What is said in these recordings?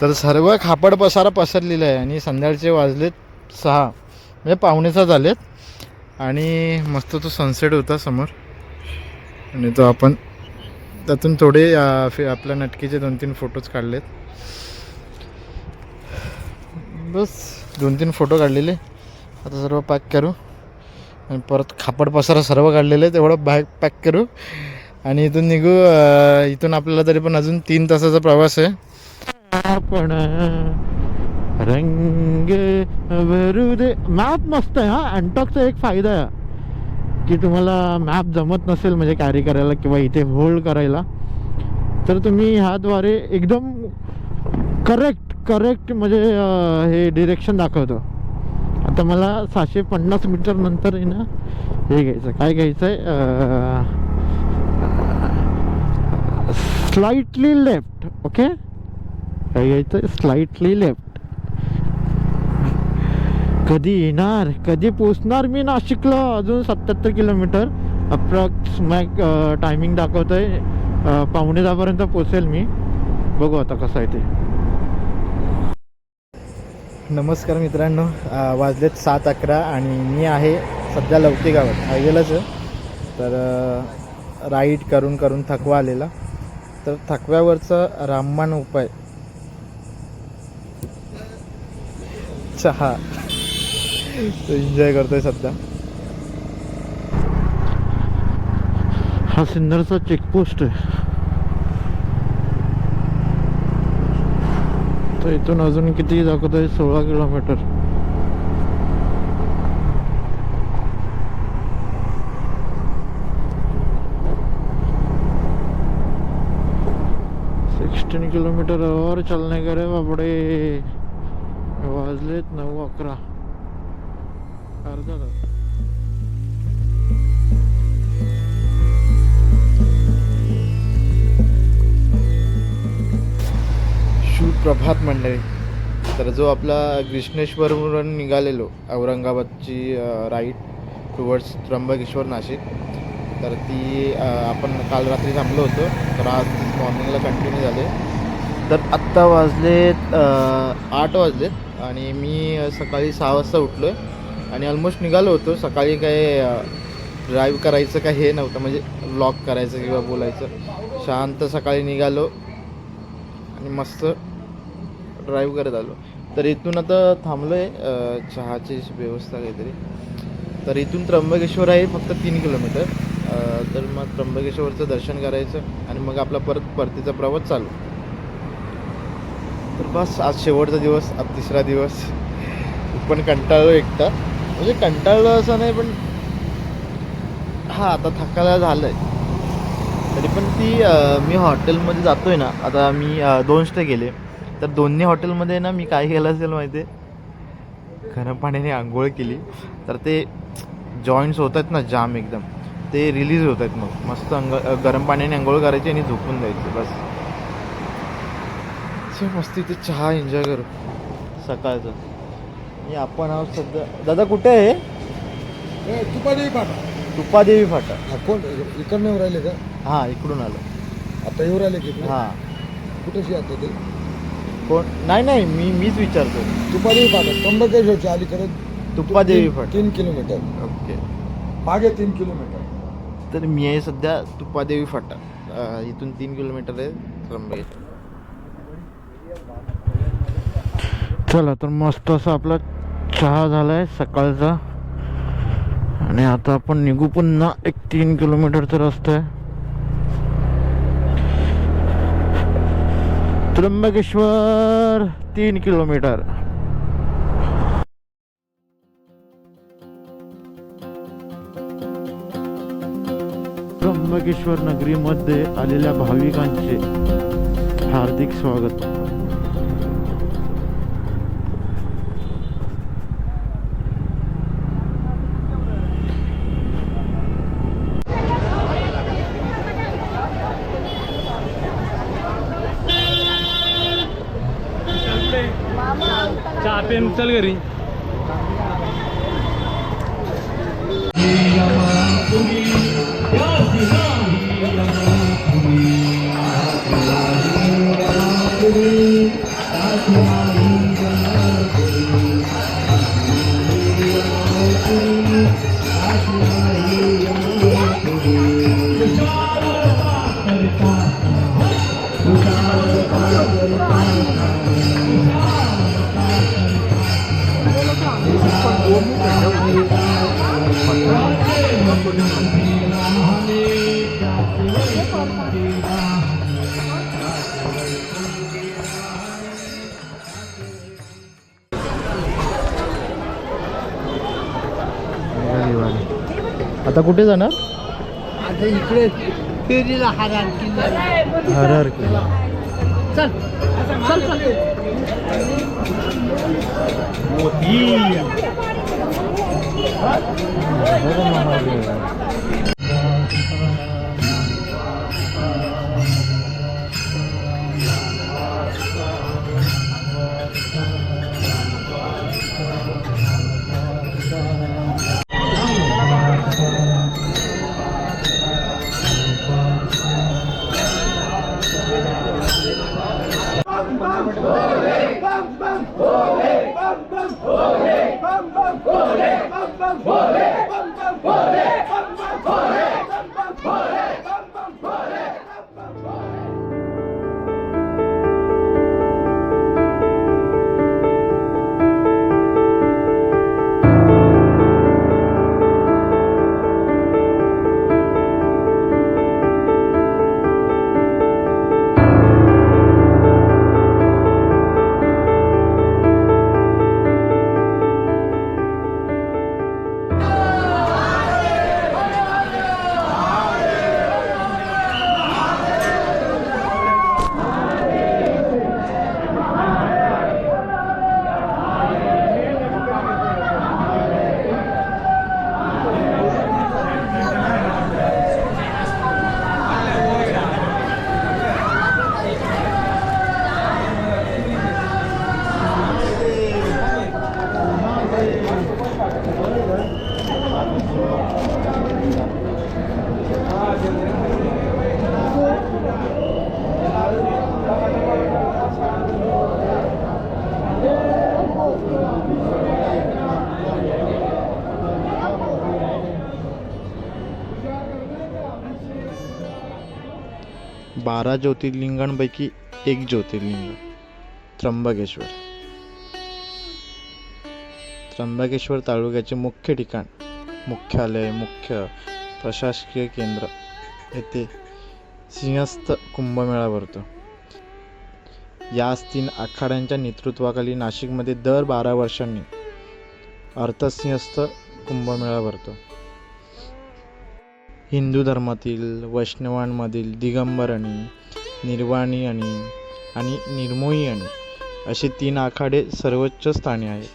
तर सर्व खापड पसारा पसरलेला आहे आणि संध्याकाळचे वाजलेत सहा. म्हणजे पाहुणेचा झालेत. आणि मस्त तो सनसेट होता समोर. आणि तो आपण त्यातून थोडे फि आपल्या नटकीचे दोन तीन फोटोज काढलेत. बस दोन तीन फोटो काढलेले. आता सर्व पॅक करू. आणि परत खापड पसारा सर्व काढलेले तेवढं बॅग पॅक करू. आणि इथून निघू इथून आपल्याला तरी पण अजून तीन तासाचा प्रवास आहे. आपण रंग भरू दे मॅप मस्त आहे हा. अँटॉकचा एक फायदा आहे. की तुम्हाला मॅप जमत नसेल म्हणजे कॅरी करायला किंवा इथे होल्ड करायला तर तुम्ही ह्याद्वारे एकदम करेक्ट करेक्ट म्हणजे हे डिरेक्शन दाखवतो. आता मला सहाशे पन्नास मीटर नंतर आहे ना हे घ्यायचं काय घ्यायचं आहे? स्लाइटली लेफ्ट ओके काय घ्यायचं स्लाइटली लेफ्ट कधी येणार? कधी पोचणार मी नाशिकला. अजून सत्याहत्तर किलोमीटर अप्रॉक्स मॅक टायमिंग दाखवत आहे पावणे दहापर्यंत पोचेल मी. बघू आता कसं आहे ते. नमस्कार मित्रांनो. वाजलेत सात अकरा आणि मी आहे सध्या लवती गावात हायवेलाच तर राईड करून करून थकवा आलेला. तर थकव्यावरचा रामबाण उपाय चहा तो एन्जॉय करतोय सध्या. हा सिन्नरचा चेकपोस्ट आहे. तर इथून अजून किती दाखवतोय सोळा किलोमीटर. सिक्स्टीन किलोमीटर और चलने करे बापडे. वाजलेत नऊ अकरा अर्धा तास प्रभात मंडळी तर जो आपला ग्रीष्णेश्वरवरून निघालेलो औरंगाबादची राईड टुवर्ड्स त्र्यंबकेश्वर नाशिक. तर ती आपण काल रात्री थांबलो होतो. तर आज मॉर्निंगला कंटिन्यू झाले. तर आत्ता वाजलेत आठ वाजलेत. आणि मी सकाळी सहा वाजता उठलो आहे आणि ऑलमोस्ट निघालो होतो. सकाळी काय ड्राईव्ह करायचं काय हे नव्हतं. म्हणजे ब्लॉग करायचं किंवा बोलायचं. शांत सकाळी निघालो आणि मस्त ड्राईव्ह करत आलो. तर इथून आता थांबलो आहे चहाची व्यवस्था काहीतरी. तर इथून त्र्यंबकेश्वर आहे फक्त तीन किलोमीटर. तर मग त्र्यंबकेश्वरचं दर्शन करायचं आणि मग आपला परत परतीचा प्रवास चालू. तर बस आज शेवटचा दिवस आज तिसरा दिवस. पण कंटाळलो एकटा म्हणजे कंटाळलो असं नाही पण हां आता थकायला झालं आहे तरी पण ती मी हॉटेलमध्ये जातो आहे ना आता मी दोन स्टे गेले तर दोन्ही हॉटेलमध्ये ना मी काय केलं असेल माहिती आहे? गरम पाण्याने आंघोळ केली. तर ते जॉईंट्स होत आहेत ना जाम एकदम. ते रिलीज होत आहेत मग. मस्त अंग गरम पाण्याने आंघोळ करायची आणि झोपून जायचे बस. सो मस्त इथे चहा एन्जॉय करू. सकाळचं. आणि आपण आहोत सध्या. दादा कुठे आहे तुपादेवी पाठा तुपादेवी फाटा. हा कोण? इकडनं येऊ राहिले का? हां इकडून आलो. आता येऊ राहिले की? हां. कुठेशी आता ते? कोण? नाही नाही मी मीच विचारतो. तुपादेवी पाठा त्र्यंबकेश्वरच्या अलीकडे तुपादेवी तीन- फाटा. तीन किलोमीटर. ओके. मागे तीन किलोमीटर. तर मी आहे सध्या तुपादेवी फाटा. अं, इथून तीन किलोमीटर आहे त्र्यंबकेश्वर. चला तर मस्त असा आपला चहा झाला आहे सकाळचा. आणि आता आपण निघू पुन्हा. एक तीन किलोमीटरचा रस्ता आहे. त्र्यंबकेश्वर तीन किलोमीटर. त्र्यंबकेश्वर नगरीमध्ये आलेल्या भाविकांचे हार्दिक स्वागत. चहा पेन चल घरी. आता कुठे जाणार? आता इकडे फेरीला हारान किल्ला हर हर किल्ला चल चल चल. बारा ज्योतिर्लिंगांपैकी एक ज्योतिर्लिंग त्र्यंबकेश्वर. त्र्यंबकेश्वर तालुक्याचे मुख्य ठिकाण मुख्यालय मुख्य प्रशासकीय केंद्र. येथे सिंहस्थ कुंभमेळा भरतो. याच तीन आखाड्यांच्या नेतृत्वाखाली नाशिकमध्ये दर बारा वर्षांनी अर्थसिंहस्थ कुंभमेळा भरतो. हिंदू धर्मातील वैष्णवांमधील दिगंबरणी निर्वाणी आणि आणि निर्मोही आणि असे तीन आखाडे सर्वोच्च स्थानी आहेत.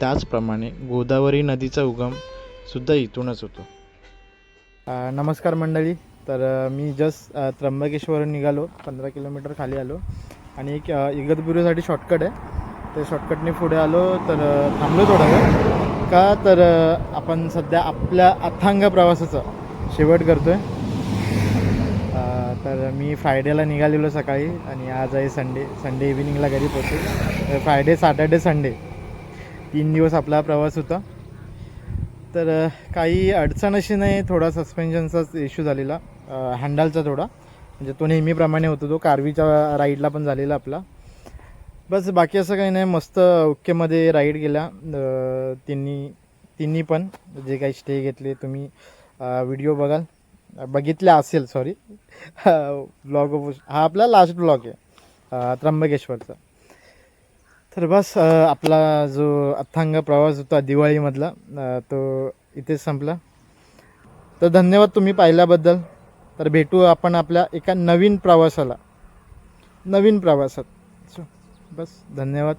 त्याचप्रमाणे गोदावरी नदीचा उगम सुद्धा इथूनच होतो. नमस्कार मंडळी. तर मी जस्ट त्र्यंबकेश्वर त्र्यंबकेश्वरून निघालो पंधरा किलोमीटर खाली आलो. आणि एक इगतपुरीसाठी शॉर्टकट आहे. त्या शॉर्टकटने पुढे आलो तर थांबलो थोडा वेळ. का तर आपण सध्या आपल्या अथांग प्रवासाचा शेवट करतो आहे तर मी फ्रायडेला निघालेलो सकाळी आणि आज आहे संडे संडे इव्हिनिंगला घरी पोहोचेल. तर फ्रायडे सॅटर्डे संडे तीन दिवस आपला प्रवास होता. तर काही अडचण अशी नाही थोडा सस्पेन्शनचाच इश्यू झालेला. हँडलचा थोडा. म्हणजे तो नेहमीप्रमाणे होतो तो कारवीच्या राईडला पण झालेला आपला. बस बाकी असं काही नाही. मस्त ओकेमध्ये राईड गेला तिन्ही तिन्ही पण जे काही स्टे घेतले तुम्ही. व्हिडिओ बघाल. बघितल्या असेल सॉरी ब्लॉग हा आपला लास्ट ब्लॉग आहे. त्र्यंबकेश्वरचा. तर बस आपला जो अथांग प्रवास होता दिवाळीमधला तो इथेच संपला. तर धन्यवाद तुम्ही पाहिल्याबद्दल. तर भेटू आपण आपल्या एका नवीन प्रवासाला. नवीन प्रवासात. बस धन्यवाद.